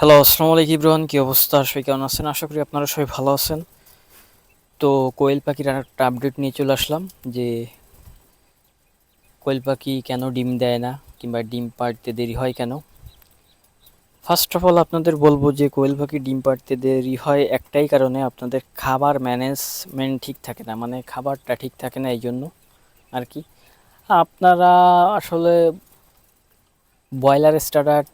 Hello আসসালামু আলাইকুম ইব্রাহিম কী অবস্থা? সবাই কেমন আছেন? আশা করি আপনারা সবাই ভালো আছেন। তো কোয়েল পাখির আর একটা আপডেট নিয়ে চলে আসলাম, যে কোয়েল পাখি কেন ডিম দেয় না, কিংবা ডিম পাড়তে দেরি হয় কেন? ফার্স্ট অফ অল আপনাদের বলব যে কোয়েল পাখি ডিম পাড়তে দেরি হয় একটাই কারণে আপনাদের খাবার ম্যানেজমেন্ট ঠিক থাকে না মানে খাবারটা ঠিক থাকে না এই জন্য আর কি? আপনারা আসলে ব্রয়লার স্টার্টার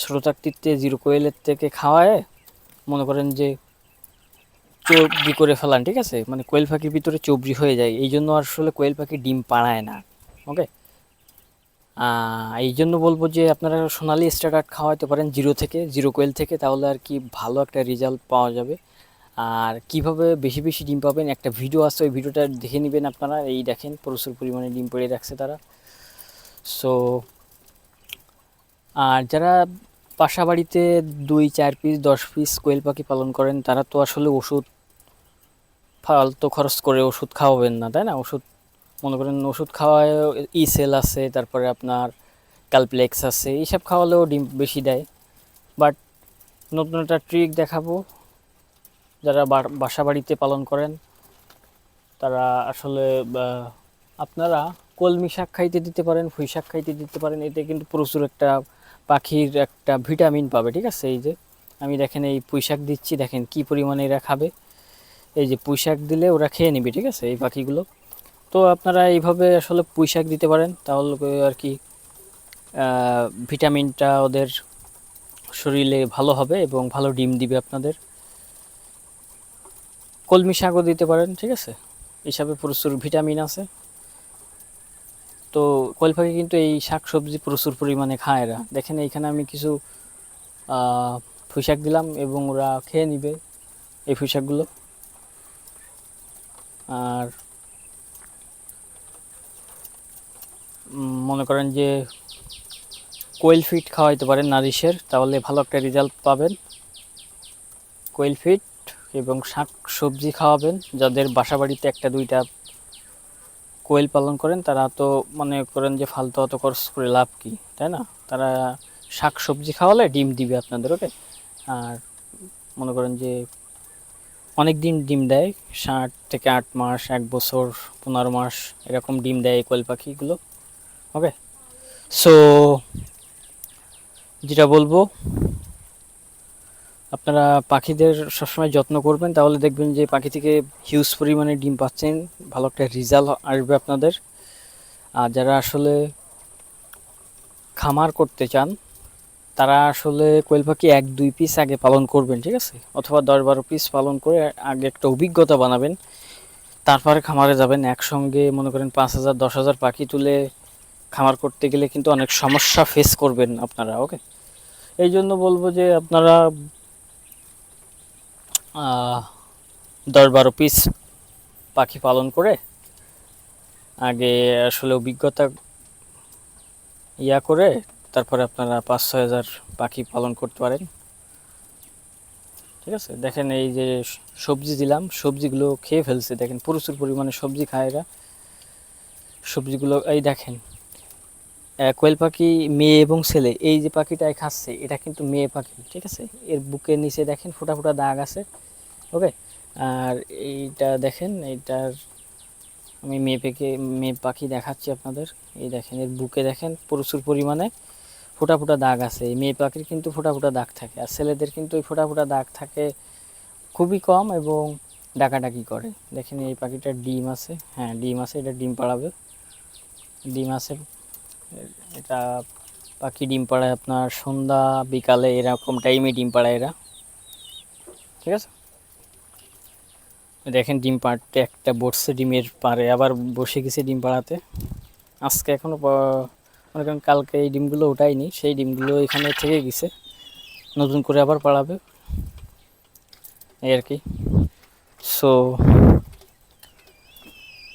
শ্রোতাকৃত্যে জিরো কোয়েলের থেকে খাওয়ায়, মনে করেন যে চবরি করে ফেলান, ঠিক আছে? মানে কোয়েল পাখির ভিতরে চবরি হয়ে যায়। এই জন্য আসলে কোয়েল পাখি ডিম পাড়ায় না ওকে এই জন্য বলব যে আপনারা সোনালি স্টার্টার খাওয়াতে পারেন জিরো থেকে, জিরো কোয়েল থেকে, তাহলে আর কি ভালো একটা রেজাল্ট পাওয়া যাবে। আর কীভাবে বেশি বেশি ডিম পাবেন, একটা ভিডিও আছে, ওই ভিডিওটা দেখে নেবেন আপনারা। এই দেখেন প্রচুর পরিমাণে ডিম পেড়ে রাখছে তারা। সো আর যারা বাসা বাড়িতে দুই, চার পিস দশ পিস কোয়েল পাখি পালন করেন, তারা তো আসলে ওষুধ ফালতু খরচ করে ওষুধ খাওয়াবেন না, তাই না? ওষুধ, মনে করেন ওষুধ খাওয়ায় ই সেল আছে, তারপরে আপনার ক্যালপ্লেক্স আছে, এইসব খাওয়ালেও ডিম বেশি দেয়। বাট নতুন একটা ট্রিক দেখাবো, যারা বাসা বাড়িতে পালন করেন, তারা আসলে আপনারা কলমি শাক খাইতে দিতে পারেন ফুই শাক খাইতে দিতে পারেন, এতে কিন্তু প্রচুর একটা পাখির একটা ভিটামিন পাবে, ঠিক আছে? এই যে আমি দেখেন এই পুঁইশাক দিচ্ছি, দেখেন কি পরিমাণে এরা খাবে। এই যে পুঁইশাক দিলে ওরা খেয়ে নিবে, ঠিক আছে, এই পাখিগুলো। তো আপনারা এইভাবে আসলে পুঁইশাক দিতে পারেন, তাহলে আর কি ভিটামিনটা ওদের শরীরে ভালো হবে এবং ভালো ডিম দিবে আপনাদের। কলমি শাকও দিতে পারেন, ঠিক আছে? হিসাবে প্রচুর ভিটামিন আছে। তো কোয়েল পাখি কিন্তু এই শাক সবজি প্রচুর পরিমাণে খায় এরা। দেখেন এইখানে আমি কিছু ফুশাক দিলাম এবং ওরা খেয়ে নিবে এই ফুশাকগুলো আর মনে করেন যে কোয়েল ফিট খাওয়াইতে পারেন নারিশের, তাহলে ভালো একটা রেজাল্ট পাবেন। কোয়েল ফিট এবং শাক সবজি খাওয়াবেন, যাদের বাসা বাড়িতে একটা দুইটা কোয়েল পালন করেন, তারা তো মনে করেন যে ফালতু অত খরচ করে লাভ কি, তাই না? তারা শাক সবজি খাওয়ালে ডিম দিবে আপনাদের ওকে আর মনে করেন যে অনেক দিন ডিম দেয়, ষাট থেকে আট মাস, এক বছর, পনেরো মাস, এরকম ডিম দেয় এই কোয়েল পাখিগুলো ওকে সো যেটা বলব আপনারা পাখিদের সবসময় যত্ন করবেন, তাহলে দেখবেন যে পাখি থেকে হিউজ পরিমাণে ডিম পাচ্ছেন। ভালো একটা রেজাল্ট আসবে আপনাদের। আর যারা আসলে খামার করতে চান, তারা আসলে কোয়েল পাখি এক, দুই পিস আগে পালন করবেন, ঠিক আছে? অথবা দশ, বারো পিস পালন করে আগে একটা অভিজ্ঞতা বানাবেন। তারপরে খামারে যাবেন, একসঙ্গে মনে করেন পাঁচ হাজার, দশ হাজার পাখি তুলে খামার করতে গেলে কিন্তু অনেক সমস্যা ফেস করবেন আপনারা ওকে এই জন্য বলব যে আপনারা দশ বারো পিস পাখি পালন করে আগে আসলে অভিজ্ঞতা ইয়া করে তারপরে আপনারা পাঁচ ছয় হাজার পাখি পালন করতে পারেন। ঠিক আছে? দেখেন এই যে সবজি দিলাম, সবজিগুলো খেয়ে ফেলছে। দেখেন প্রচুর পরিমাণে সবজি খায় এরা। সবজিগুলো, এই দেখেন কোয়েল পাখি, মেয়ে এবং ছেলে, এই যে পাখিটাই খাচ্ছে, এটা কিন্তু মেয়ে পাখি, ঠিক আছে? এর বুকের নিচে দেখেন ফোটা ফোটা দাগ আছে, ওকে? আর এইটা দেখেন, এইটার আমি মেয়ে পেকে, মেয়ে পাখি দেখাচ্ছি আপনাদের, এই দেখেন, এর বুকে দেখেন প্রচুর পরিমাণে ফোটা ফোটা দাগ আছে, এই মেয়ে পাখির কিন্তু ফোটা ফোটা দাগ থাকে, আর ছেলেদের কিন্তু এই ফোটা ফোটা দাগ থাকে খুবই কম এবং ডাকাডাকি করে, দেখেন এই পাখিটার ডিম আছে হ্যাঁ ডিম আছে, এটা ডিম পাড়াবে, ডিম আছে এটা পাখি ডিম পাড়ায় আপনার সন্ধ্যা, বিকালে এরকম টাইমে ডিম পাড়ায় এরা। ঠিক আছে? দেখেন ডিম পাড়তে একটা বসছে ডিমের পারে আবার বসে গেছে ডিম পাড়াতে। আজকে এখনও মনে করেন কালকে এই ডিমগুলো ওঠায়নি সেই ডিমগুলো এখানে থেকে গেছে। নতুন করে আবার পাড়াবে। এই আর কি। সো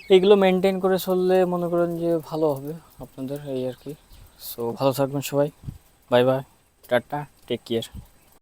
এইগুলো মেনটেন করে চললে মনে করেন যে ভালো হবে আপনাদের, এই আর কি। সো ভালো থাকবেন সবাই। Bye bye tata take care